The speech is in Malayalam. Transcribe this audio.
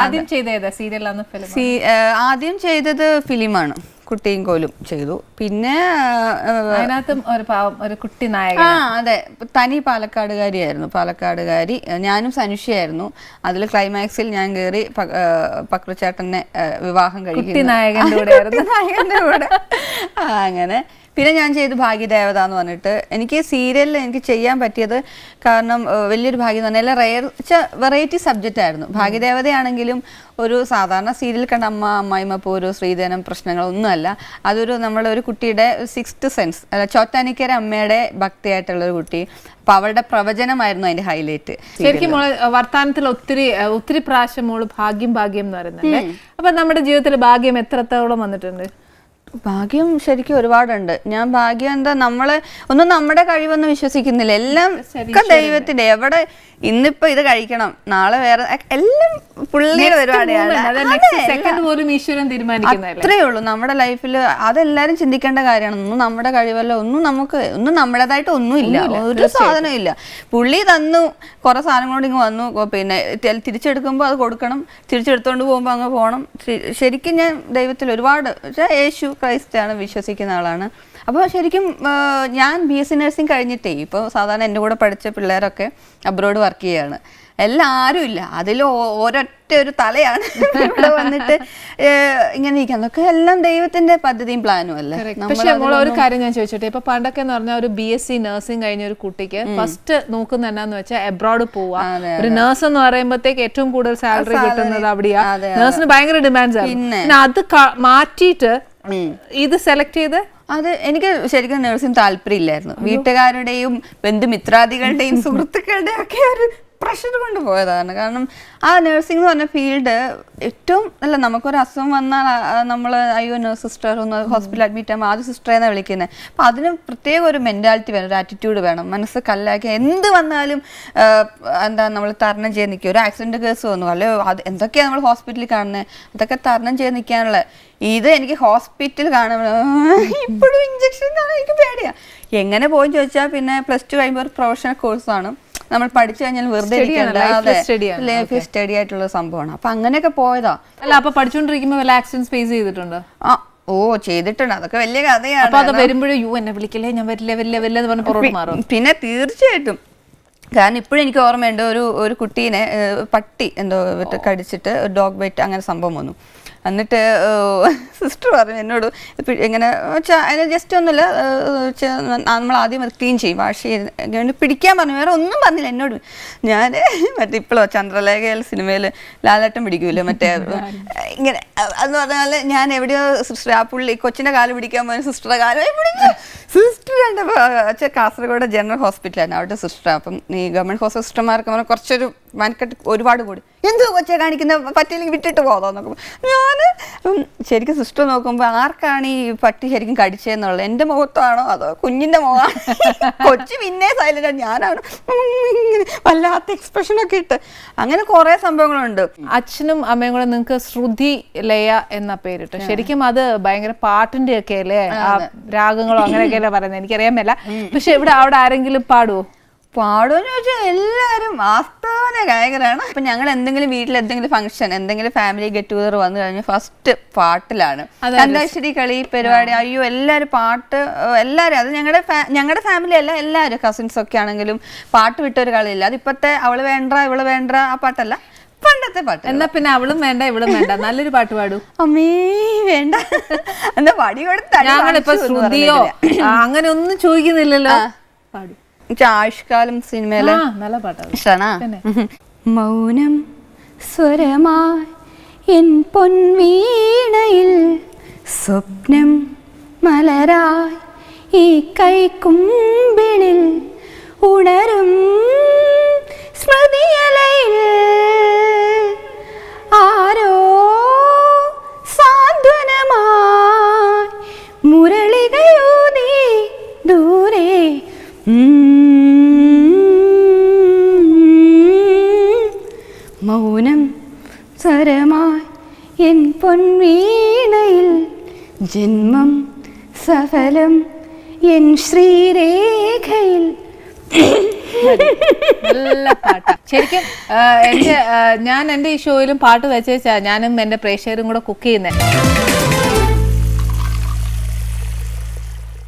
ആദ്യം ചെയ്ത ഏതാ? സീരിയലാന്ന് ഫിലിം സി ആദ്യം ചെയ്തത് ഫിലിമാണ്. കുട്ടിയും കോലും ചെയ്തു. പിന്നെ അതിനകത്തും ഒരു പാവം ഒരു കുട്ടി ആ നായകൻ അതെ. തനി പാലക്കാടുകാരിയായിരുന്നു പാലക്കാടുകാരി. ഞാനും സനുഷയായിരുന്നു അതിൽ ക്ലൈമാക്സിൽ ഞാൻ കയറി പക്രുചേട്ടനെ വിവാഹം കുട്ടി നായകന്റെ കൂടെ ആയിരുന്നു. കുട്ടി നായകന്റെ കൂടെ. അങ്ങനെ. പിന്നെ ഞാൻ ചെയ്ത് ഭാഗ്യദേവത എന്ന് പറഞ്ഞിട്ട് എനിക്ക് സീരിയലിൽ എനിക്ക് ചെയ്യാൻ പറ്റിയത് കാരണം വലിയൊരു ഭാഗ്യം തന്നെ അല്ല റയർ വെറൈറ്റി സബ്ജക്റ്റ് ആയിരുന്നു. ഭാഗ്യദേവതയാണെങ്കിലും ഒരു സാധാരണ സീരിയൽ കണ്ട അമ്മ അമ്മായിമ്മ പോരോ ശ്രീധനം പ്രശ്നങ്ങളൊന്നുമല്ല. അതൊരു നമ്മളൊരു കുട്ടിയുടെ സിക്സ്ത് സെൻസ് ചോറ്റാനിക്കര അമ്മയുടെ ഭക്തിയായിട്ടുള്ള ഒരു കുട്ടി. അപ്പൊ അവളുടെ പ്രവചനമായിരുന്നു അതിന്റെ ഹൈലൈറ്റ് ശരിക്കും മോൾ വർത്താനത്തിൽ ഒത്തിരി ഒത്തിരി പ്രാവശ്യം മോൾ ഭാഗ്യം ഭാഗ്യം എന്ന് പറയുന്നുണ്ട്. അപ്പൊ നമ്മുടെ ജീവിതത്തിൽ ഭാഗ്യം എത്രത്തോളം വന്നിട്ടുണ്ട്? ഭാഗ്യം ശരിക്കും ഒരുപാടുണ്ട്. ഞാൻ ഭാഗ്യം എന്താ നമ്മൾ ഒന്നും നമ്മുടെ കഴിവൊന്നും വിശ്വസിക്കുന്നില്ല. എല്ലാം ഒക്കെ ദൈവത്തിന്റെ. എവിടെ ഇന്നിപ്പോ ഇത് കഴിക്കണം നാളെ വേറെ എല്ലാം പുള്ളിയുടെ പരിപാടിയാണ്. അത്രേ ഉള്ളൂ. നമ്മുടെ ലൈഫിൽ അതെല്ലാരും ചിന്തിക്കേണ്ട കാര്യമാണ്. ഒന്നും നമ്മുടെ കഴിവല്ല ഒന്നും നമുക്ക് ഒന്നും നമ്മുടേതായിട്ട് ഒന്നും ഇല്ല ഒരു സാധനം ഇല്ല പുള്ളി തന്നു കുറെ സാധനങ്ങളോട് ഇങ്ങ് വന്നു. പിന്നെ തിരിച്ചെടുക്കുമ്പോൾ അത് കൊടുക്കണം. തിരിച്ചെടുത്തോണ്ട് പോകുമ്പോൾ അങ്ങ് പോകണം ശരിക്കും ഞാൻ ദൈവത്തിൽ ഒരുപാട് യേശു ക്രൈസ്റ്റ് ആണ് വിശ്വസിക്കുന്ന ആളാണ്. അപ്പോൾ ശരിക്കും ഞാൻ ബി എസ് സി നഴ്സിംഗ് കഴിഞ്ഞിട്ടേ ഇപ്പോൾ സാധാരണ എന്റെ കൂടെ പഠിച്ച പിള്ളേരൊക്കെ അബ്രോഡ് വർക്ക് ചെയ്യാണ്. എല്ലാവരും ഇല്ല. അതിൽ ഒരൊറ്റ ഒരു തലയാണ് ഇവിടെ വന്നിട്ട് ഇങ്ങനെ ഇരിക്കുന്നത്. അതൊക്കെ എല്ലാം ദൈവത്തിന്റെ പദ്ധതിയും പ്ലാനും അല്ലേ? പക്ഷെ ഒരു കാര്യം ഞാൻ ചോദിച്ചോട്ടെ? ഇപ്പൊ പണ്ടൊക്കെ എന്ന് പറഞ്ഞാൽ ഒരു ബി എസ് സി നഴ്സിംഗ് കഴിഞ്ഞ ഒരു കുട്ടിക്ക് ഫസ്റ്റ് നോക്കുന്ന എന്നാന്ന് വെച്ചാൽ എബ്രോഡ് പോവാ ഒരു നഴ്സ് എന്ന് പറയുമ്പോഴത്തേക്ക് ഏറ്റവും കൂടുതൽ സാലറി കിട്ടുന്നത് അവിടെയാ. നഴ്സിന് ഭയങ്കര ഡിമാൻഡ്സ് ആണ് അത് മാറ്റിയിട്ട് ഇത് സെലക്ട് ചെയ്ത്? അത് എനിക്ക് ശരിക്കും നഴ്സിംഗ് താല്പര്യമില്ലായിരുന്നു. വീട്ടുകാരുടെയും ബന്ധുമിത്രാദികളുടെയും സുഹൃത്തുക്കളുടെയും ഒക്കെ ഒരു പ്രഷർ കൊണ്ട് പോയതാണ്. കാരണം ആ നഴ്സിംഗ് എന്ന് പറഞ്ഞ ഫീൽഡ് ഏറ്റവും അല്ല നമുക്കൊരു അസുഖം വന്നാൽ നമ്മൾ അയ്യോ നഴ്സ് സിസ്റ്റർ ഒന്ന് ഹോസ്പിറ്റൽ അഡ്മിറ്റ് ആകുമ്പോൾ ആദ്യം സിസ്റ്റർ എന്നാണ് വിളിക്കുന്നത് അപ്പം അതിന് പ്രത്യേക ഒരു മെന്റാലിറ്റി വേണം ഒരു ആറ്റിറ്റ്യൂഡ് വേണം. മനസ്സ് കല്ലാക്കി എന്ത് വന്നാലും എന്താ നമ്മൾ തരണം ചെയ്ത് നിൽക്കുക ഒരു ആക്സിഡന്റ് കേസ് വന്നു അല്ലയോ അത് എന്തൊക്കെയാണ് നമ്മൾ ഹോസ്പിറ്റലിൽ കാണുന്നത് അതൊക്കെ തരണം ചെയ്ത് നിൽക്കാനുള്ള. ഇത് എനിക്ക് ഹോസ്പിറ്റൽ കാണുമ്പോൾ ഇപ്പോഴും ഇഞ്ചക്ഷൻ എനിക്ക് പേടിയാണ് എങ്ങനെ പോയി ചോദിച്ചാൽ പിന്നെ പ്ലസ് ടു കഴിയുമ്പോൾ ഒരു പ്രൊഫഷണൽ കോഴ്സാണ് നമ്മൾ പഠിച്ചു കഴിഞ്ഞാൽ വെറുതെ. ലൈഫ് സ്റ്റഡി ആയിട്ടുള്ള സംഭവമാണ്. അപ്പൊ അങ്ങനെയൊക്കെ പോയതാ. അല്ല അപ്പൊ പഠിച്ചുകൊണ്ടിരിക്കുമ്പോ വല്ല ഫേസ് ചെയ്തിട്ടുണ്ട്? ആ ഓ ചെയ്തിട്ടുണ്ട്. അതൊക്കെ വലിയ കഥയാണ്. അപ്പൊ അത് വരുമ്പോഴും യു എന്നെ വിളിക്കില്ലേ? ഞാൻ വരില്ല വരില്ല വരില്ല എന്ന് പറഞ്ഞ് പുറത്ത് മാറും. പിന്നെ തീർച്ചയായിട്ടും. കാരണം ഇപ്പോഴും എനിക്ക് ഓർമ്മയുണ്ട് ഒരു ഒരു കുട്ടീനെ പട്ടി എന്തോ കടിച്ചിട്ട് ഡോഗ് ബൈറ്റ് അങ്ങനെ സംഭവം വന്നു. എന്നിട്ട് സിസ്റ്റർ പറഞ്ഞു എന്നോട് ഇങ്ങനെ വെച്ചാൽ അതിന് ജസ്റ്റ് ഒന്നുമില്ല നമ്മൾ ആദ്യം അത് ക്ലീൻ ചെയ്യും വാഷ് ചെയ്ത് പിടിക്കാൻ പറഞ്ഞു വേറെ ഒന്നും പറഞ്ഞില്ല എന്നോട്. ഞാൻ മറ്റേ ഇപ്പോഴോ ചന്ദ്രലേഖയിൽ സിനിമയിൽ ലാലേട്ടൻ പിടിക്കൂല്ലോ മറ്റേ ഇങ്ങനെ അതെന്ന് പറഞ്ഞാൽ ഞാൻ എവിടെയോ സിസ്റ്റർ ആ പുള്ളി കൊച്ചിന്റെ കാൽ പിടിക്കാൻ പോയ സിസ്റ്ററുടെ കാൽ സിസ്റ്റർ എന്റെ കാസർഗോഡ് ജനറൽ ഹോസ്പിറ്റലാണ് അവിടെ സിസ്റ്റർ. അപ്പം ഈ ഗവൺമെന്റ് ഹോസ്പിറ്റൽ സിസ്റ്റർമാർക്ക് പറഞ്ഞാൽ കുറച്ചൊരു മനക്കെട്ട് ഒരുപാട് കൂടി. എന്ത് കൊച്ചെ കാണിക്കുന്ന? പറ്റിയില്ലെങ്കിൽ വിട്ടിട്ട് പോകാം നോക്കുമ്പോൾ ഞാൻ ശരിക്കും സിസ്റ്റർ നോക്കുമ്പോൾ ആർക്കാണ് ഈ പട്ടി ശരിക്കും കടിച്ചതെന്നുള്ളത് എന്റെ മുഖത്താണോ? അതോ കുഞ്ഞിന്റെ മുഖമാണോ കൊച്ചു പിന്നെ സൈലന്റ് ഞാനാണ് ഇങ്ങനെ വല്ലാത്ത എക്സ്പ്രഷനൊക്കെ ഇട്ട്. അങ്ങനെ കുറേ സംഭവങ്ങളുണ്ട്. അച്ഛനും അമ്മയും കൂടെ നിങ്ങൾക്ക് ശ്രുതി ലയ എന്ന പേരിട്ട്. ശരിക്കും അത് ഭയങ്കര പാട്ടിന്റെ ഒക്കെ അല്ലേ രാഗങ്ങളോ രാഗങ്ങളോ അങ്ങനെയൊക്കെയല്ലേ പറയുന്നത് എനിക്കറിയാൻ മേല. പക്ഷെ ഇവിടെ അവിടെ ആരെങ്കിലും പാടുവോ? പാടുമെന്ന് ചോദിച്ചാൽ എല്ലാവരും ആസ്ഥാന ഗായകരാണ്. അപ്പൊ ഞങ്ങൾ എന്തെങ്കിലും വീട്ടിൽ എന്തെങ്കിലും ഫംഗ്ഷൻ എന്തെങ്കിലും ഫാമിലി ഗെറ്റ് ടുഗദർ വന്നു കഴിഞ്ഞാൽ ഫസ്റ്റ് പാട്ടിലാണ്. അന്താക്ഷരി കളി പരിപാടി അയ്യോ എല്ലാവരും പാട്ട് എല്ലാവരും അത് ഞങ്ങളുടെ ഞങ്ങളുടെ ഫാമിലി അല്ല എല്ലാവരും കസിൻസ് ഒക്കെ ആണെങ്കിലും പാട്ട് വിട്ടൊരു കളിയില്ല. അത് ഇപ്പത്തെ അവൾ വേണ്ട ഇവൾ വേണ്ട ആ പാട്ടല്ല. പണ്ടത്തെ പാട്ട് എന്നാ പിന്നെ അവളും വേണ്ട ഇവളും വേണ്ട. നല്ലൊരു പാട്ട് പാടൂ. അമ്മേ വേണ്ട. എന്താ വടി കൊടുത്ത് ഞങ്ങളിപ്പോ ശ്രുതിയോ അങ്ങനെ ഒന്നും ചോദിക്കുന്നില്ലല്ലോ. പാടൂ. ആയുഷ്കാലം സിനിമയിലെ നല്ല പാട്ടാണ്? മൗനം സ്വരമായി എൻ പൊൻവീണയിൽ സ്വപ്നം മലരായി ഈ കൈക്കുമ്പിളിൽ ഉണരും സ്മൃതിയലയിൽ മൗനം സ്വരമായി എൻ പൊൻവീണയിൽ ജന്മം സഫലം എൻ ശ്രീരേഖയിൽ. ശരിക്കും എന്റെ ഞാൻ എന്റെ ഈ ഷോയിലും പാട്ട് വെച്ചാ ഞാനും എന്റെ പ്രേക്ഷകരും കൂടെ കുക്ക് ചെയ്യുന്നേ.